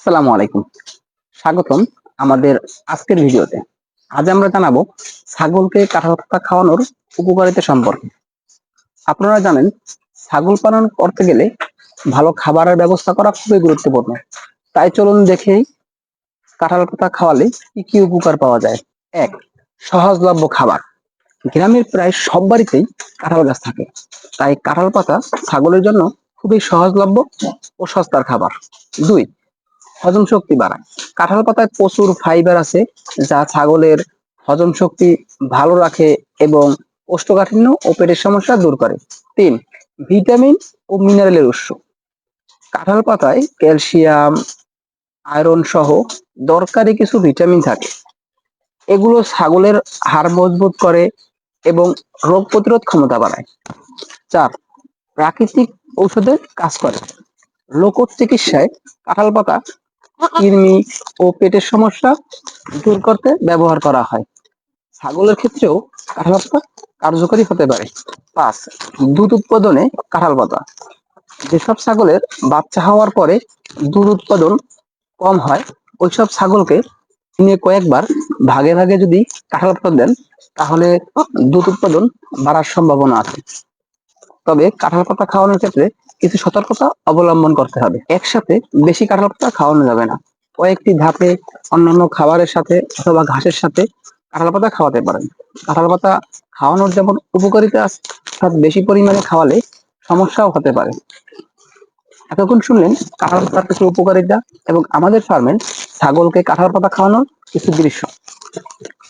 আসসালামু আলাইকুম। স্বাগতম আমাদের আজকের ভিডিওতে। আজ আমরা জানাব ছাগলকে কাঁঠাল পাতা খাওয়ানোর উপকারিতা সম্পর্কে। আপনারা জানেন, ছাগল পালন করতে গেলে ভালো খাবারের ব্যবস্থা করা খুবই গুরুত্বপূর্ণ। তাই চলুন দেখেই কাঁঠাল পাতা খাওয়ালে কি কি উপকার পাওয়া যায়। এক, সহজলভ্য খাবার। গ্রামের প্রায় সব বাড়িতেই কাঁঠাল গাছ থাকে। তাই কাঁঠাল পাতা ছাগলের জন্য খুবই সহজলভ্য ও সস্তার খাবার। দুই হজম শক্তি বাড়ায়। কাঁঠাল পাতায় প্রচুর ফাইবার আছে, যা ছাগলের হজম শক্তি ভালো রাখে এবং কোষ্ঠকাঠিন্য ও পেটের সমস্যা দূর করে। তিন, ভিটামিন ও মিনারেলের উৎস। কাঁঠাল পাতায় ক্যালসিয়াম, আয়রন সহ দরকারি কিছু ভিটামিন থাকে। এগুলো ছাগলের হাড় মজবুত করে এবং রোগ প্রতিরোধ ক্ষমতা বাড়ায়। চার, প্রাকৃতিক ঔষধের কাজ করে। লোকজ চিকিৎসায় কাঁঠাল পাতা কৃমি ও পেটের সমস্যা দূর করতে ব্যবহার করা হয়। ছাগলের ক্ষেত্রেও কাঁঠাল পাতা কার্যকরী হতে পারে। পাঁচ, দুধ উৎপাদনে কাঁঠাল পাতা যেসব ছাগলের বাচ্চা হওয়ার পরে দুধ উৎপাদন কম হয়, ওইসব ছাগলকে দিনে কয়েকবার ভাগে ভাগে যদি কাঁঠাল পাতা দেন, তাহলে দুধ উৎপাদন বাড়ার সম্ভাবনা আছে। তবে কাঁঠাল পাতা খাওয়ানোর ক্ষেত্রে কিছু সতর্কতা অবলম্বন করতে হবে। একসাথে বেশি কাঁঠাল পাতা খাওয়ানো যাবে না। কয়েকটি ধাপে অন্যান্য খাবারের সাথে অথবা ঘাসের সাথে কাঁঠাল পাতা খাওয়াতে পারেন। কাঁঠাল পাতা খাওয়ানোর যেমন উপকারিতা তার বেশি পরিমাণে খাওয়ালে সমস্যাও হতে পারে। এতক্ষণ শুনলেন কাঁঠাল পাতার কিছু উপকারিতা এবং আমাদের ফার্মের ছাগলকে কাঁঠাল পাতা খাওয়ানোর কিছু দৃশ্য।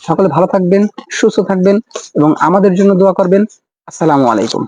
সকলে ভালো থাকবেন, সুস্থ থাকবেন এবং আমাদের জন্য দোয়া করবেন। আসসালামু আলাইকুম।